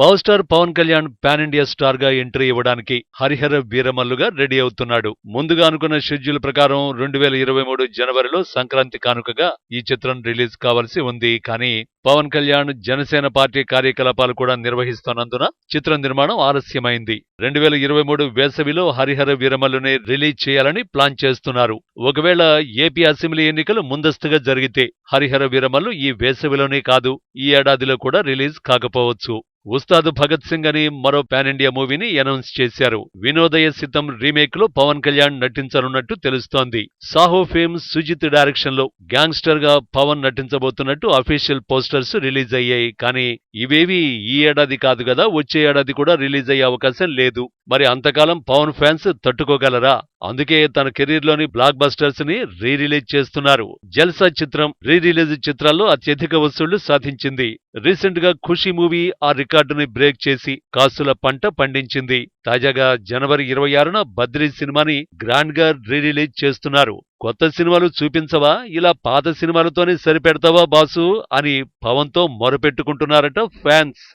Power star Pawan Kalyan pan India స్టార్గా entry ఇవ్వడానికి Harihara వీరమల్లుగా ready అవుతున్నాడు. ముందుగా అనుకున్న షెడ్యూల్ ప్రకారం రెండు వేల ఇరవై మూడు జనవరిలో సంక్రాంతి కానుకగా ఈ చిత్రం రిలీజ్ కావాల్సి ఉంది. కానీ పవన్ కళ్యాణ్ జనసేన పార్టీ కార్యకలాపాలు కూడా నిర్వహిస్తున్నందున చిత్ర నిర్మాణం ఆలస్యమైంది. రెండు వేల ఇరవై మూడు వేసవిలో హరిహర వీరమల్లుని రిలీజ్ చేయాలని ప్లాన్ చేస్తున్నారు. ఒకవేళ ఏపీ అసెంబ్లీ ఎన్నికలు ముందస్తుగా జరిగితే హరిహర వీరమల్లు ఈ వేసవిలోనే కాదు ఈ ఏడాదిలో కూడా రిలీజ్ కాకపోవచ్చు. ఉస్తాద్ భగత్ సింగ్ అని మరో పాన్ ఇండియా మూవీని అనౌన్స్ చేశారు. వినోదయ సితం రీమేక్లో పవన్ కళ్యాణ్ నటించనున్నట్టు తెలుస్తోంది. సాహో ఫేమ్ సుజిత్ డైరెక్షన్లో గ్యాంగ్స్టర్గా పవన్ నటించబోతున్నట్టు అఫీషియల్ పోస్టర్స్ రిలీజ్ అయ్యాయి. కానీ ఇవేవి ఈ ఏడాది కాదు కదా వచ్చే ఏడాది కూడా రిలీజ్ అయ్యే అవకాశం లేదు. మరి అంతకాలం పవన్ ఫ్యాన్స్ తట్టుకోగలరా? అందుకే తన కెరీర్లోని బ్లాక్ బస్టర్స్ని రీ రిలీజ్ చేస్తున్నారు. జల్సా చిత్రం రీ రిలీజ్ చిత్రాల్లో అత్యధిక వసూళ్ళు సాధించింది. రీసెంట్గా ఖుషి మూవీ ఆ రికార్డుని బ్రేక్ చేసి కాసుల పంట పండించింది. తాజాగా జనవరి ఇరవై ఆరున బద్రీ సినిమాని గ్రాండ్గా రీ రిలీజ్ చేస్తున్నారు. కొత్త సినిమాలు చూపించవా? ఇలా పాత సినిమాలతోనే సరిపెడతావా బాసు? అని పవన్తో మొరపెట్టుకుంటున్నారట ఫ్యాన్స్.